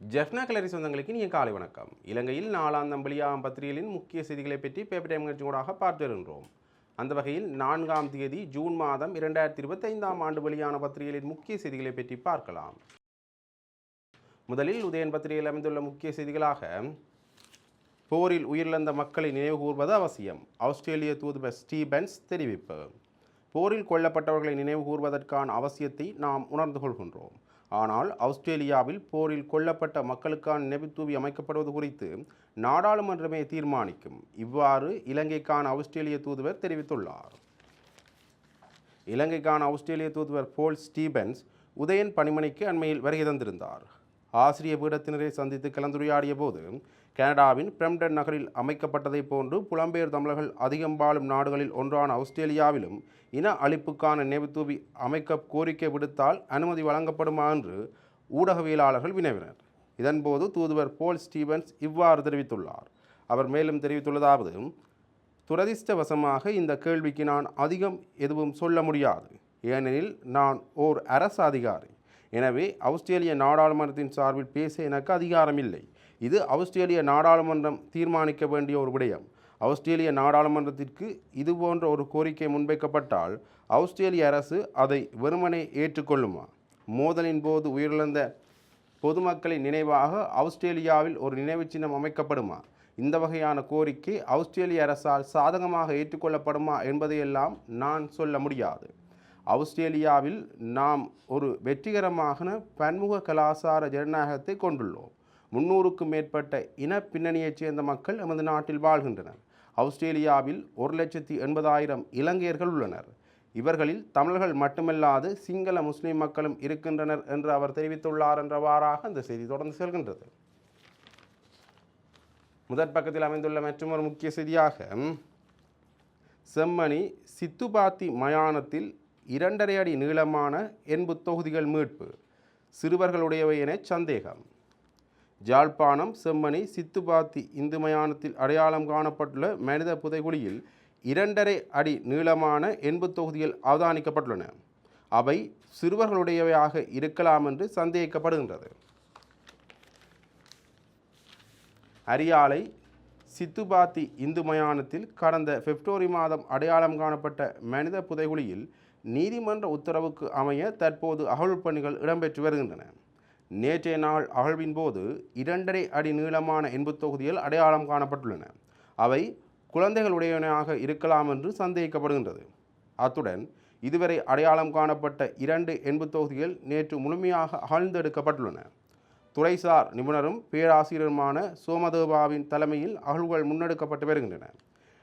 ஜெஃப்னா கலரி சொந்தங்களுக்கு நீங்கள் காலை வணக்கம். இலங்கையில் நாலாம் தம்பளியாம் பத்திரிகைகளின் முக்கிய செய்திகளை பற்றி பேப்பர் டைம் நிகழ்ச்சியூடாக பார்த்து வருகின்றோம் அந்த வகையில் நான்காம் தேதி ஜூன் மாதம் இரண்டாயிரத்தி இருபத்தைந்தாம் ஆண்டு வெளியான பத்திரிகைகளின் முக்கிய செய்திகளை பற்றி பார்க்கலாம். முதலில் உதயன் பத்திரிகையில் அமைந்துள்ள முக்கிய செய்திகளாக போரில் உயிரிழந்த மக்களை நினைவுகூர்வது அவசியம். ஆஸ்திரேலிய தூதுவர் ஸ்டீபன்ஸ் தெரிவிப்பு. போரில் கொல்லப்பட்டவர்களை நினைவு கூர்வதற்கான அவசியத்தை நாம் உணர்ந்து கொள்கின்றோம். ஆனால் ஆஸ்திரேலியாவில் போரில் கொல்லப்பட்ட மக்களுக்கான நினைவுத்தூவி அமைக்கப்படுவது குறித்து நாடாளுமன்றமே தீர்மானிக்கும். இவ்வாறு இலங்கைக்கான ஆஸ்திரேலிய தூதுவர் தெரிவித்துள்ளார். இலங்கைக்கான ஆஸ்திரேலிய தூதுவர் போல் ஸ்டீபன்ஸ் உதயன் பணிமனைக்கு அண்மையில் வருகை தந்திருந்தார். ஆசிரிய பீடத்தினரை சந்தித்து கலந்துரையாடிய போது கனடாவின் பிரம்டன் நகரில் அமைக்கப்பட்டதைப் போன்று புலம்பெயர் தமிழர்கள் அதிகம் வாழும் நாடுகளில் ஒன்றான ஆஸ்திரேலியாவிலும் இன அழிப்புக்கான நினைவுத்தூவி அமைக்க கோரிக்கை விடுத்தால் அனுமதி வழங்கப்படுமா என்று ஊடகவியலாளர்கள் வினவினர். இதன்போது தூதுவர் போல் ஸ்டீவன்ஸ் இவ்வாறு தெரிவித்துள்ளார். அவர் மேலும் தெரிவித்துள்ளதாவது துரதிர்ஷ்டவசமாக இந்த கேள்விக்கு நான் அதிகம் எதுவும் சொல்ல முடியாது. ஏனெனில் நான் ஓர் அரசு அதிகாரி. எனவே ஆஸ்திரேலிய நாடாளுமன்றத்தின் சார்பில் பேச எனக்கு அதிகாரம் இல்லை இது ஆஸ்திரேலிய நாடாளுமன்றம் தீர்மானிக்க வேண்டிய ஒரு விடயம். ஆஸ்திரேலிய நாடாளுமன்றத்திற்கு இது போன்ற ஒரு கோரிக்கை முன்வைக்கப்பட்டால் ஆஸ்திரேலிய அரசு அதை வெறுமனே ஏற்றுக்கொள்ளுமா? மோதலின் போது உயிரிழந்த பொதுமக்களின் நினைவாக ஆஸ்திரேலியாவில் ஒரு நினைவுச் சின்னம் அமைக்கப்படுமா? இந்த வகையான கோரிக்கை ஆஸ்திரேலிய அரசால் சாதகமாக ஏற்றுக்கொள்ளப்படுமா என்பதையெல்லாம் நான் சொல்ல முடியாது. ஆஸ்திரேலியாவில் நாம் ஒரு வெற்றிகரமான பன்முக கலாசார ஜனநாயகத்தை கொண்டுள்ளோம். முன்னூறுக்கும் மேற்பட்ட இன பின்னணியைச் சேர்ந்த மக்கள் எமது நாட்டில் வாழ்கின்றனர். ஆஸ்திரேலியாவில் ஒரு லட்சத்தி எண்பதாயிரம் இலங்கையர்கள் உள்ளனர். இவர்களில் தமிழர்கள் மட்டுமல்லாது சிங்கள முஸ்லிம் மக்களும் இருக்கின்றனர் என்று அவர் தெரிவித்துள்ளார் என்றவாறாக அந்த செய்தி தொடர்ந்து செல்கின்றது. முதற் பக்கத்தில் அமைந்துள்ள மற்றொரு முக்கிய செய்தியாக செம்மணி சித்துபாத்தி மயானத்தில் இரண்டரை அடி நீளமான எண்பு தொகுதிகள் மீட்பு. சிறுவர்களுடையவை என சந்தேகம். ஜாழ்ப்பாணம் செம்மணி சித்துபாத்தி இந்து மயானத்தில் அடையாளம் காணப்பட்டுள்ள மனித புதைகுழியில் இரண்டரை அடி நீளமான எண்பு தொகுதிகள் அவதானிக்கப்பட்டுள்ளன. அவை சிறுவர்களுடையவையாக இருக்கலாம் என்று சந்தேகிக்கப்படுகின்றது. அரியாலை சித்துபாத்தி இந்து மயானத்தில் கடந்த பிப்ரவரி மாதம் அடையாளம் காணப்பட்ட மனித புதைகுழியில் நீதிமன்ற உத்தரவுக்கு அமைய தற்போது அகழ்வு பணிகள் இடம்பெற்று வருகின்றன. நேற்றைய நாள் அகழ்வின் போது இரண்டரை அடி நீளமான எண்பு தொகுதிகள் அடையாளம் காணப்பட்டுள்ளன. அவை குழந்தைகளுடையவனாக இருக்கலாம் என்று சந்தேகிக்கப்படுகின்றது. அத்துடன் இதுவரை அடையாளம் காணப்பட்ட இரண்டு எண்பு தொகுதிகள் நேற்று முழுமையாக அகழ்ந்தெடுக்கப்பட்டுள்ளன. துறைசார் நிபுணரும் பேராசிரியருமான சோமதேபாவின் தலைமையில் அகழ்வுகள் முன்னெடுக்கப்பட்டு வருகின்றன.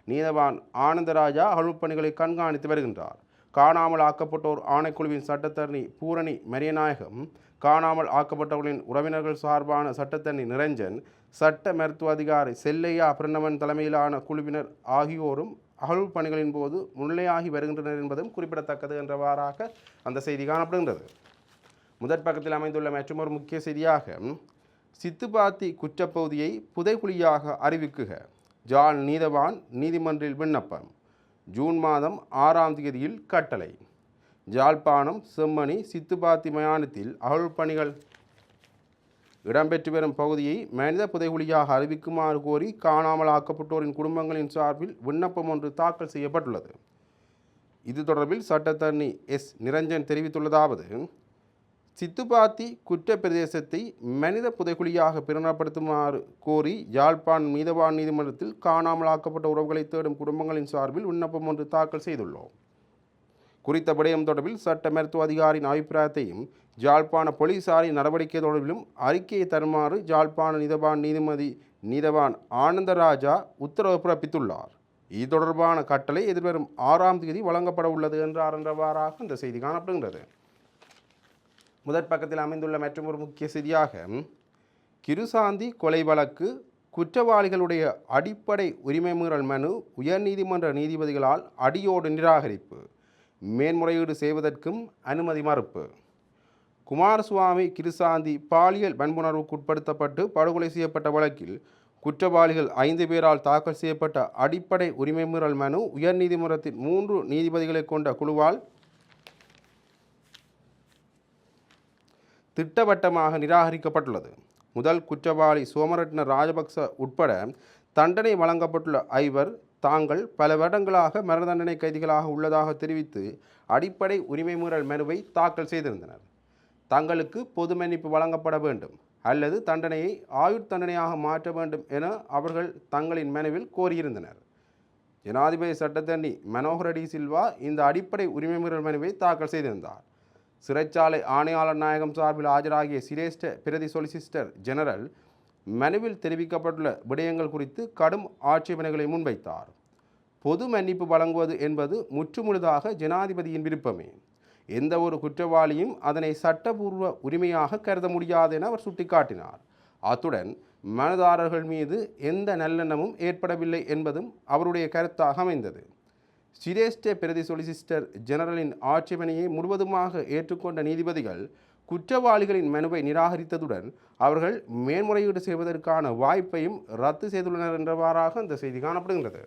நீதவான் ஆனந்தராஜா அகழ்வுப் பணிகளை கண்காணித்து வருகின்றார். காணாமல் ஆக்கப்பட்டோர் ஆணைக்குழுவின் சட்டத்தரணி பூரணி மரியநாயகம் காணாமல் ஆக்கப்பட்டவர்களின் உறவினர்கள் சார்பான சட்டத்தனி நிரஞ்சன் சட்ட மருத்துவ அதிகாரி செல்லையா பிரணவன் தலைமையிலான குழுவினர் ஆகியோரும் அகழ்வு பணிகளின் போது முன்னிலையாகி வருகின்றனர் என்பதும் குறிப்பிடத்தக்கது என்றவாறாக அந்த செய்தி காணப்படுகின்றது. முதற் பக்கத்தில் அமைந்துள்ள மற்றொரு முக்கிய செய்தியாக சித்துப்பாத்தி குற்றப்பகுதியை புதைகுழியாக அறிவிக்குக. ஜான் நீதவான் நீதிமன்றில் விண்ணப்பம். ஜூன் மாதம் ஆறாம் தேதியில் கட்டளை. ஜாழ்ப்பாணம் செம்மணி சித்துப்பாத்தி மயானத்தில் அகழ் பணிகள். இடம்பெற்று வரும் பகுதியை மனித புதைகுழியாக அறிவிக்குமாறு கோரி காணாமல் ஆக்கப்பட்டோரின் குடும்பங்களின் சார்பில் விண்ணப்பம் ஒன்று தாக்கல் செய்யப்பட்டுள்ளது. இது தொடர்பில் சட்டத்தரணி எஸ். நிரஞ்சன் தெரிவித்துள்ளதாவது சித்துப்பாத்தி குற்ற பிரதேசத்தை மனித புதைகுழியாக பிரகடனப்படுத்துமாறு கோரி யாழ்ப்பாண் மீதவான் நீதிமன்றத்தில் காணாமல் ஆக்கப்பட்ட உறவுகளை தேடும் குடும்பங்களின் சார்பில் விண்ணப்பம் ஒன்று தாக்கல் செய்துள்ளோம். குறித்த விடயம் தொடர்பில் சட்ட மருத்துவ அதிகாரியின் அபிப்பிராயத்தையும் ஜாழ்ப்பாண போலீசாரின் நடவடிக்கை தொடர்பிலும் அறிக்கையை தருமாறு ஜாழ்ப்பாண நீதவான் நீதிமதி நீதவான் ஆனந்தராஜா உத்தரவு பிறப்பித்துள்ளார். இது தொடர்பான கட்டளை எதிர்வரும் ஆறாம் தேதி வழங்கப்பட உள்ளது என்றார் என்றவாறாக இந்த செய்தி காணப்படுகின்றது. முதற் பக்கத்தில் அமைந்துள்ள மற்றொரு முக்கிய செய்தியாக கிருசாந்தி கொலை வழக்கு குற்றவாளிகளுடைய அடிப்படை உரிமை மீறல் மனு உயர்நீதிமன்ற நீதிபதிகளால் அடியோடு நிராகரிப்பு. மேன்முறையீடு செய்வதற்கும் அனுமதி மறுப்பு. குமாரசுவாமி கிருசாந்தி பாலியல் வன்புணர்வுக்கு உட்படுத்தப்பட்டு படுகொலை செய்யப்பட்ட வழக்கில் குற்றவாளிகள் ஐந்து பேரால் தாக்கல் செய்யப்பட்ட அடிப்படை உரிமை மீறல் மனு உயர்நீதிமன்றத்தின் மூன்று நீதிபதிகளை கொண்ட குழுவால் திட்டவட்டமாக நிராகரிக்கப்பட்டுள்ளது. முதல் குற்றவாளி சோமரட்ன ராஜபக்ச உட்பட தண்டனை வழங்கப்பட்டுள்ள ஐவர் தாங்கள் பல வருடங்களாக மரண தண்டனை கைதிகளாக உள்ளதாக தெரிவித்து அடிப்படை உரிமை மீறல் மனுவை தாக்கல் செய்திருந்தனர். தங்களுக்கு பொது மன்னிப்பு வழங்கப்பட வேண்டும் அல்லது தண்டனையை ஆயுட் தண்டனையாக மாற்ற வேண்டும் என அவர்கள் தங்களின் மனுவில் கோரியிருந்தனர். ஜனாதிபதி சட்டத்தண்ணி மனோகர டி சில்வா இந்த அடிப்படை உரிமை மீறல் மனுவை தாக்கல் செய்திருந்தார். சிறைச்சாலை ஆணையாளர் நாயகம் சார்பில் ஆஜராகிய சிரேஷ்ட பிரதி சொலிசிஸ்டர் ஜெனரல் மனுவில் தெரிவிக்கப்பட்டுள்ள விடயங்கள் குறித்து கடும் ஆட்சேபனைகளை முன்வைத்தார். பொது மன்னிப்பு வழங்குவது என்பது முற்றுமுழுதாக ஜனாதிபதியின் விருப்பமே. எந்த ஒரு குற்றவாளியும் அதனை சட்டபூர்வ உரிமையாக கருத முடியாது என அவர் சுட்டிக்காட்டினார். அத்துடன் மனதாரர்கள் மீது எந்த நல்லெண்ணமும் ஏற்படவில்லை என்பதும் அவருடைய கருத்தாக அமைந்தது. சிரேஷ்ட பிரதி சொலிசிஸ்டர் ஜெனரலின் ஆட்சேபனையை முழுவதுமாக ஏற்றுக்கொண்ட நீதிபதிகள் குற்றவாளிகளின் மனுவை நிராகரித்ததுடன் அவர்கள் மேன்முறையீடு செய்வதற்கான வாய்ப்பையும் ரத்து செய்துள்ளனர் என்றவாறாக அந்த செய்தி காணப்படுகின்றது.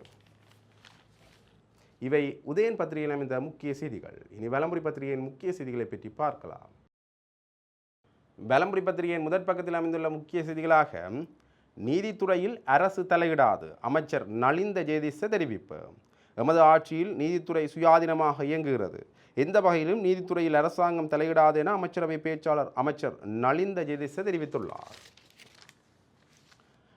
இவை உதயன் பத்திரிகையில் அமைந்த முக்கிய செய்திகள். இனி வலம்புரி பத்திரிகையின் முக்கிய செய்திகளை பற்றி பார்க்கலாம். வலம்புரி பத்திரிகையின் முதற் பக்கத்தில் அமைந்துள்ள முக்கிய செய்திகளாக நீதித்துறையில் அரசு தலையிடாது அமைச்சர் நலிந்த ஜெயதிச தெரிவிப்பு. எமது ஆட்சியில் நீதித்துறை சுயாதீனமாக இயங்குகிறது. எந்த வகையிலும் நீதித்துறையில் அரசாங்கம் தலையிடாது என அமைச்சரவை பேச்சாளர் அமைச்சர் நலிந்த ஜெயதிச தெரிவித்துள்ளார்.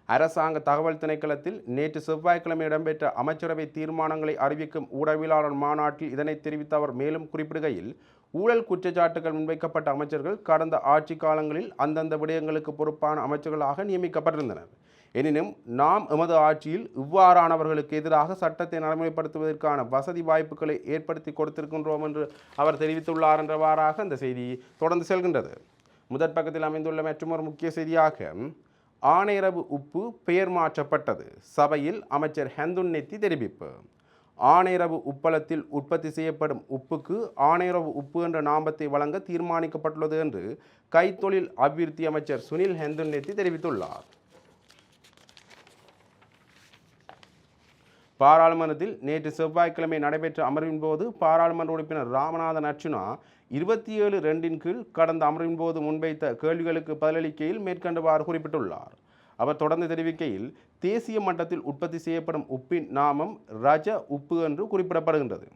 அரசாங்க தகவல் திணைக்களத்தில் நேற்று செவ்வாய்க்கிழமை இடம்பெற்ற அமைச்சரவை தீர்மானங்களை அறிவிக்கும் ஊடகவியலாளர் மாநாட்டில் இதனை தெரிவித்த அவர் மேலும் குறிப்பிடுகையில் ஊழல் குற்றச்சாட்டுகள் முன்வைக்கப்பட்ட அமைச்சர்கள் கடந்த ஆட்சி காலங்களில் அந்தந்த விடயங்களுக்கு பொறுப்பான அமைச்சர்களாக நியமிக்கப்பட்டிருந்தனர். எனினும் நாம் எமது ஆட்சியில் இவ்வாறானவர்களுக்கு எதிராக சட்டத்தை நடைமுறைப்படுத்துவதற்கான வசதி வாய்ப்புகளை ஏற்படுத்தி கொடுத்திருக்கின்றோம் என்று அவர் தெரிவித்துள்ளார் என்றவாறாக அந்த செய்தி தொடர்ந்து செல்கின்றது. முதற் பக்கத்தில் அமைந்துள்ள மற்றொரு முக்கிய செய்தியாக ஆணையரவு உப்பு பெயர் மாற்றப்பட்டது. சபையில் அமைச்சர் ஹெந்துன் நெத்தி தெரிவிப்பு. ஆணையரவு உப்பளத்தில் உற்பத்தி செய்யப்படும் உப்புக்கு ஆணையரவு உப்பு என்ற நாமத்தை வழங்க தீர்மானிக்கப்பட்டுள்ளது என்று கைத்தொழில் அபிவிருத்தி அமைச்சர் சுனில் ஹெந்துன் நெத்தி தெரிவித்துள்ளார். பாராளுமன்றத்தில் நேற்று செவ்வாய்க்கிழமை நடைபெற்ற அமர்வின் போது பாராளுமன்ற உறுப்பினர் ராமநாதன் அர்ச்சுனா இருபத்தி ஏழு ரெண்டின் கீழ் கடந்த அமர்வின் போது முன்வைத்த கேள்விகளுக்கு பதிலளிக்கையில் மேற்கண்டவாறு குறிப்பிட்டுள்ளார். அவர் தொடர்ந்து தெரிவிக்கையில் தேசிய மட்டத்தில் உற்பத்தி செய்யப்படும் உப்பின் நாமம் ரஜ உப்பு என்று குறிப்பிடப்படுகின்றது.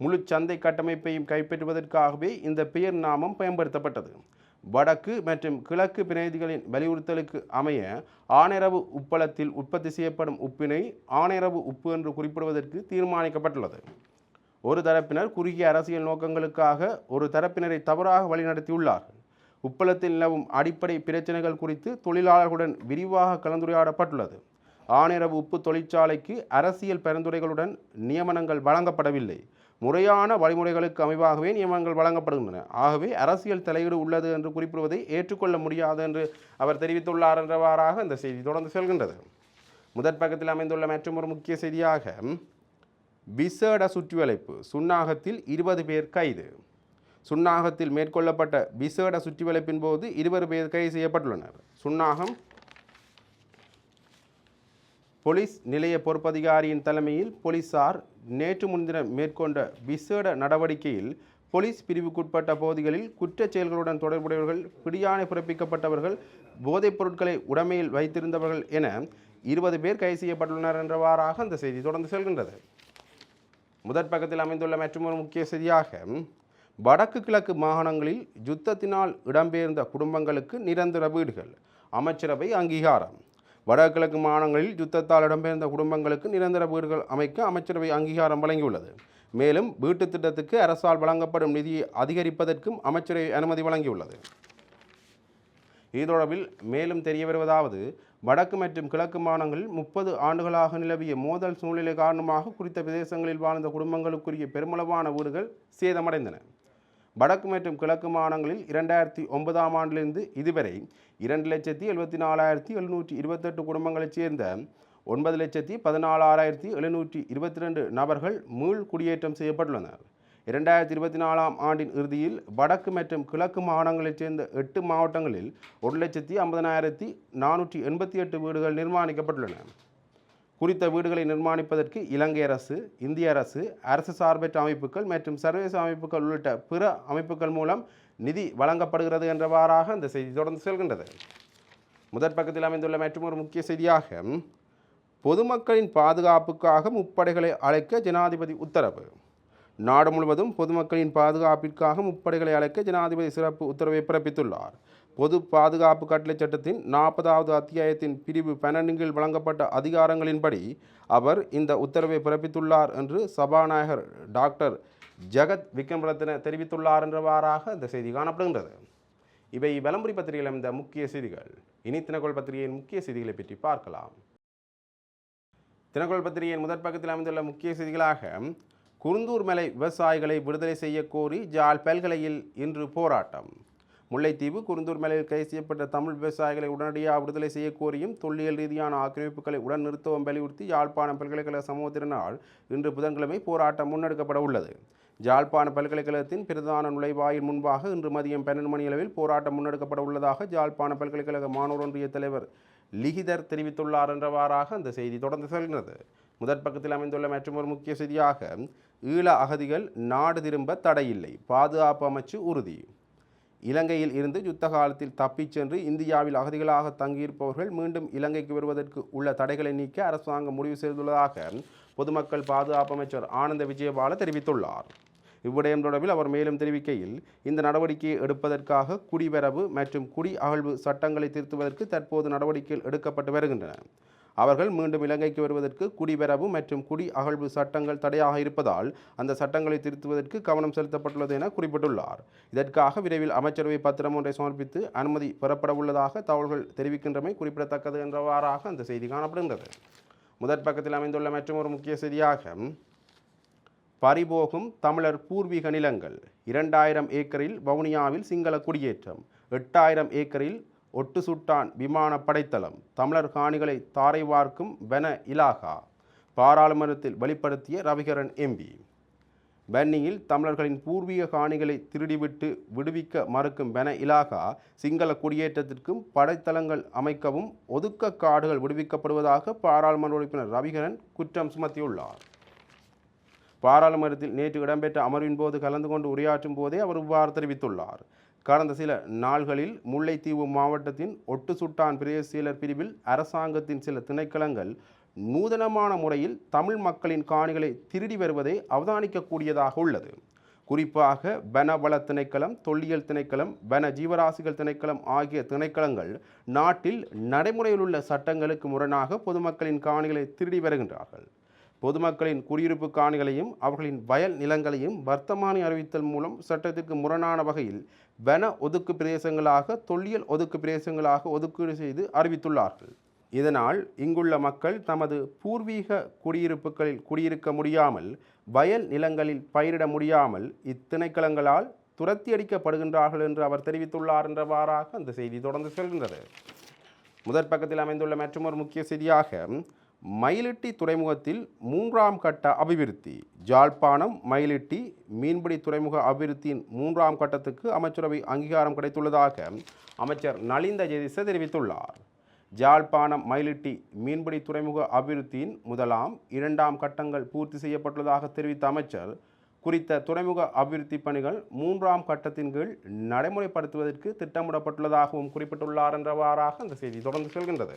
முழு சந்தை கட்டமைப்பையும் கைப்பற்றுவதற்காகவே இந்த பெயர் நாமம் பயன்படுத்தப்பட்டது. வடக்கு மற்றும் கிழக்கு பிரதிகளின் வலியுறுத்தலுக்கு அமைய ஆணையரவு உப்பளத்தில் உற்பத்தி செய்யப்படும் உப்பினை ஆணையரவு உப்பு என்று குறிப்பிடுவதற்கு தீர்மானிக்கப்பட்டுள்ளது. ஒரு தரப்பினர் குறுகிய அரசியல் நோக்கங்களுக்காக ஒரு தரப்பினரை தவறாக வழிநடத்தியுள்ளார்கள் உப்பளத்தில் நிலவும் அடிப்படை பிரச்சனைகள் குறித்து தொழிலாளர்களுடன் விரிவாக கலந்துரையாடப்பட்டுள்ளது. ஆனிரவு உப்பு தொழிற்சாலைக்கு அரசியல் பரிந்துரைகளுடன் நியமனங்கள் வழங்கப்படவில்லை. முறையான வழிமுறைகளுக்கு அமைவாகவே நியமனங்கள் வழங்கப்படுகின்றன. ஆகவே அரசியல் தலையீடு உள்ளது என்று குறிப்பிடுவதை ஏற்றுக்கொள்ள முடியாது என்று அவர் தெரிவித்துள்ளார் என்றவாறாக இந்த செய்தி தொடர்ந்து செல்கின்றது. முதற் பக்கத்தில் அமைந்துள்ள மற்றொரு முக்கிய செய்தியாக விசேட சுற்றிவளைப்பு சுன்னாகத்தில் இருபது பேர் கைது. சுன்னாகத்தில் மேற்கொள்ளப்பட்ட விசேட சுற்றிவளைப்பின் போது இருபது பேர் கைது செய்யப்பட்டுள்ளனர். சுன்னாகம் போலீஸ் நிலைய பொறுப்பதிகாரியின் தலைமையில் போலீசார் நேற்று முன்தினம் மேற்கொண்ட விசேட நடவடிக்கையில் போலீஸ் பிரிவுக்குட்பட்ட பகுதிகளில் குற்றச் செயல்களுடன் தொடர்புடையவர்கள் பிடியாணை பிறப்பிக்கப்பட்டவர்கள் போதைப் பொருட்களை உடைமையில் வைத்திருந்தவர்கள் என இருபது பேர் கைது செய்யப்பட்டுள்ளனர் என்றவாறாக அந்த செய்தி தொடர்ந்து செல்கின்றது. முதற் பக்கத்தில் அமைந்துள்ள மற்றொரு முக்கிய செய்தியாக வடக்கு கிழக்கு மாகாணங்களில் யுத்தத்தினால் இடம்பெயர்ந்த குடும்பங்களுக்கு நிரந்தர வீடுகள் அமைச்சரவை அங்கீகாரம். வடகிழக்கு மாநிலங்களில் யுத்தத்தால் இடம்பெயர்ந்த குடும்பங்களுக்கு நிரந்தர வீடுகள் அமைக்க அமைச்சரவை அங்கீகாரம் வழங்கியுள்ளது. மேலும் வீட்டுத் திட்டத்துக்கு அரசால் வழங்கப்படும் நிதியை அதிகரிப்பதற்கும் அமைச்சரவை அனுமதி வழங்கியுள்ளது. இது தொடர்பில் மேலும் தெரிய வருவதாவது வடக்கு மற்றும் கிழக்கு மாநிலங்களில் முப்பது ஆண்டுகளாக நிலவிய மோதல் சூழ்நிலை காரணமாக குறித்த பிரதேசங்களில் வாழ்ந்த குடும்பங்களுக்குரிய பெருமளவான வீடுகள் சேதமடைந்தன. வடக்கு மற்றும் கிழக்கு மாநிலங்களில் இரண்டாயிரத்தி ஒன்பதாம் ஆண்டிலிருந்து இதுவரை இரண்டு லட்சத்தி எழுபத்தி நாலாயிரத்தி எழுநூற்றி இருபத்தெட்டு குடும்பங்களைச் சேர்ந்த ஒன்பது லட்சத்தி பதினாலாயிரத்தி எழுநூற்றி இருபத்தி ரெண்டு நபர்கள் மீள் குடியேற்றம் செய்யப்பட்டுள்ளனர். இரண்டாயிரத்தி இருபத்தி நாலாம் ஆண்டின் இறுதியில் வடக்கு மற்றும் கிழக்கு மாகாணங்களைச் சேர்ந்த எட்டு மாவட்டங்களில் ஒரு லட்சத்தி ஐம்பதனாயிரத்தி நானூற்றி எண்பத்தி எட்டு வீடுகள் நிர்மாணிக்கப்பட்டுள்ளன. குறித்த வீடுகளை நிர்மாணிப்பதற்கு இலங்கை அரசு இந்திய அரசு அரசு சார்பற்ற அமைப்புகள் மற்றும் சர்வதேச அமைப்புகள் உள்ளிட்ட பிற அமைப்புகள் மூலம் நிதி வழங்கப்படுகிறது என்றவாறாக இந்த செய்தி தொடர்ந்து செல்கின்றது. முதற் பக்கத்தில் அமைந்துள்ள மற்றொரு முக்கிய செய்தியாக பொதுமக்களின் பாதுகாப்புக்காக முப்படைகளை அழைக்க ஜனாதிபதி உத்தரவு. நாடு முழுவதும் பொதுமக்களின் பாதுகாப்பிற்காக முப்படைகளை அழைக்க ஜனாதிபதி சிறப்பு உத்தரவை பிறப்பித்துள்ளார். பொது பாதுகாப்பு கட்டளை சட்டத்தின் நாற்பதாவது அத்தியாயத்தின் பிரிவு பன்னெண்டின் கீழ் வழங்கப்பட்ட அதிகாரங்களின்படி அவர் இந்த உத்தரவை பிறப்பித்துள்ளார் என்று சபாநாயகர் டாக்டர் ஜெகத் விக்ரமரத்ன தெரிவித்துள்ளார் என்றவாறாக இந்த செய்தி காணப்படுகின்றது. இவை விளம்பரி பத்திரிகையில் இந்த முக்கிய செய்திகள். இனி தினகோள் பத்திரிகையின் முக்கிய செய்திகளை பற்றி பார்க்கலாம். தினகோள் பத்திரிகையின் முதற் பக்கத்தில் அமைந்துள்ள முக்கிய செய்திகளாக குருந்தூர் மலை விவசாயிகளை விடுதலை செய்ய கோரி ஜால் பல்கலையில் இன்று போராட்டம். முல்லைத்தீவு குருந்தூர் மலையில் கைது செய்யப்பட்ட தமிழ் விவசாயிகளை உடனடியாக விடுதலை செய்ய கோரியும் தொல்லியல் ரீதியான ஆக்கிரமிப்புகளை உடன் நிறுத்தவும் வலியுறுத்தி யாழ்ப்பாணம் பல்கலைக்கழக சமூகத்தினால் இன்று புதன்கிழமை போராட்டம் முன்னெடுக்கப்பட உள்ளது. ஜாழ்ப்பாண பல்கலைக்கழகத்தின் பிரதான நுழைவாயில் முன்பாக இன்று மதியம் பன்னெண்டு மணி அளவில் போராட்டம் முன்னெடுக்கப்பட உள்ளதாக ஜாழ்ப்பாண பல்கலைக்கழக மாணவர் ஒன்றிய தலைவர் லிகிதர் தெரிவித்துள்ளார் என்றவாறாக அந்த செய்தி தொடர்ந்து செல்கிறது. முதற் பக்கத்தில் அமைந்துள்ள மற்றொரு முக்கிய செய்தியாக ஈழ அகதிகள் நாடு திரும்ப தடையில்லை பாதுகாப்பு அமைச்சு உறுதி. இலங்கையில் இருந்து யுத்த காலத்தில் தப்பிச் சென்று இந்தியாவில் அகதிகளாக தங்கியிருப்பவர்கள் மீண்டும் இலங்கைக்கு வருவதற்கு உள்ள தடைகளை நீக்க அரசாங்கம் முடிவு செய்துள்ளதாக பொதுமக்கள் பாதுகாப்பு அமைச்சர் ஆனந்த விஜயபால தெரிவித்துள்ளார். இவ்விடயம் தொடர்பில் அவர் மேலும் தெரிவிக்கையில் இந்த நடவடிக்கையை எடுப்பதற்காக குடிவரவு மற்றும் குடி அகழ்வு சட்டங்களை திருத்துவதற்கு தற்போது நடவடிக்கைகள் எடுக்கப்பட்டு வருகின்றன. அவர்கள் மீண்டும் இலங்கைக்கு வருவதற்கு குடிபெறவு மற்றும் குடி அகழ்வு சட்டங்கள் தடையாக இருப்பதால் அந்த சட்டங்களை திருத்துவதற்கு கவனம் செலுத்தப்பட்டுள்ளது என குறிப்பிட்டுள்ளார். இதற்காக விரைவில் அமைச்சரவை பத்திரம் ஒன்றை சமர்ப்பித்து அனுமதி பெறப்பட உள்ளதாக தகவல்கள் தெரிவிக்கின்றமை குறிப்பிடத்தக்கது என்றவாறாக அந்த செய்தி காணப்படுகின்றது. முதற் பக்கத்தில் அமைந்துள்ள மற்றும் ஒரு முக்கிய செய்தியாக பறிபோகும் தமிழர் பூர்வீக நிலங்கள் இரண்டாயிரம் ஏக்கரில் வவுனியாவில் சிங்கள குடியேற்றம் எட்டாயிரம் ஏக்கரில் ஒட்டு சுட்டான் விமான படைத்தளம். தமிழர் காணிகளை தாரை வார்க்கும் வன இலாகா. பாராளுமன்றத்தில் வெளிப்படுத்திய ரவிகரன் எம்பி வன்னியில் தமிழர்களின் பூர்வீக காணிகளை திருடிவிட்டு விடுவிக்க மறுக்கும் வென இலாகா சிங்கள குடியேற்றத்திற்கும் படைத்தளங்கள் அமைக்கவும் ஒதுக்க காடுகள் விடுவிக்கப்படுவதாக பாராளுமன்ற உறுப்பினர் ரவிகரன் குற்றம் சுமத்தியுள்ளார். பாராளுமன்றத்தில் நேற்று இடம்பெற்ற அமர்வின் போது கலந்து கொண்டு உரையாற்றும் போதே அவர் இவ்வாறு தெரிவித்துள்ளார். கடந்த சில நாள்களில் முல்லைத்தீவு மாவட்டத்தின் ஒட்டு சுட்டான் பிரதேச பிரிவில் அரசாங்கத்தின் சில திணைக்களங்கள் நூதனமான முறையில் தமிழ் மக்களின் காணிகளை திருடி வருவதை அவதானிக்கக்கூடியதாக உள்ளது. குறிப்பாக வனவள திணைக்களம் தொல்லியல் திணைக்களம் வன ஜீவராசிகள் திணைக்களம் ஆகிய திணைக்களங்கள் நாட்டில் நடைமுறையில் உள்ள சட்டங்களுக்கு முரணாக பொதுமக்களின் காணிகளை திருடி வருகின்றார்கள். பொதுமக்களின் குடியிருப்பு காணிகளையும் அவர்களின் வயல் நிலங்களையும் வர்த்தமானி அறிவித்தல் மூலம் சட்டத்திற்கு முரணான வகையில் வன ஒதுக்கு பிரதேசங்களாக தொல்லியல் ஒதுக்கு பிரதேசங்களாக ஒதுக்கீடு செய்து அறிவித்துள்ளார்கள். இதனால் இங்குள்ள மக்கள் தமது பூர்வீக குடியிருப்புகளில் குடியிருக்க முடியாமல் வயல் நிலங்களில் பயிரிட முடியாமல் இத்திணைக்களங்களால் துரத்தி அடிக்கப்படுகின்றார்கள் என்று அவர் தெரிவித்துள்ளார் என்றவாறாக அந்த செய்தி தொடர்ந்து செல்கின்றது. முதற் பக்கத்தில் அமைந்துள்ள மற்றொரு முக்கிய செய்தியாக மயிலிட்டி துறைமுகத்தில் மூன்றாம் கட்ட அபிவிருத்தி. ஜாழ்ப்பாணம் மயிலிட்டி மீன்பிடி துறைமுக அபிவிருத்தியின் மூன்றாம் கட்டத்துக்கு அமைச்சரவை அங்கீகாரம் கிடைத்துள்ளதாக அமைச்சர் நலிந்த ஜெதிச தெரிவித்துள்ளார். ஜாழ்ப்பாணம் மயிலிட்டி மீன்பிடி துறைமுக அபிவிருத்தியின் முதலாம் இரண்டாம் கட்டங்கள் பூர்த்தி செய்யப்பட்டுள்ளதாக தெரிவித்த அமைச்சர் குறித்த துறைமுக அபிவிருத்தி பணிகள் மூன்றாம் கட்டத்தின் கீழ் நடைமுறைப்படுத்துவதற்கு திட்டமிடப்பட்டுள்ளதாகவும் குறிப்பிட்டுள்ளார் என்றவாறாக அந்த செய்தி தொடர்ந்து செல்கின்றது.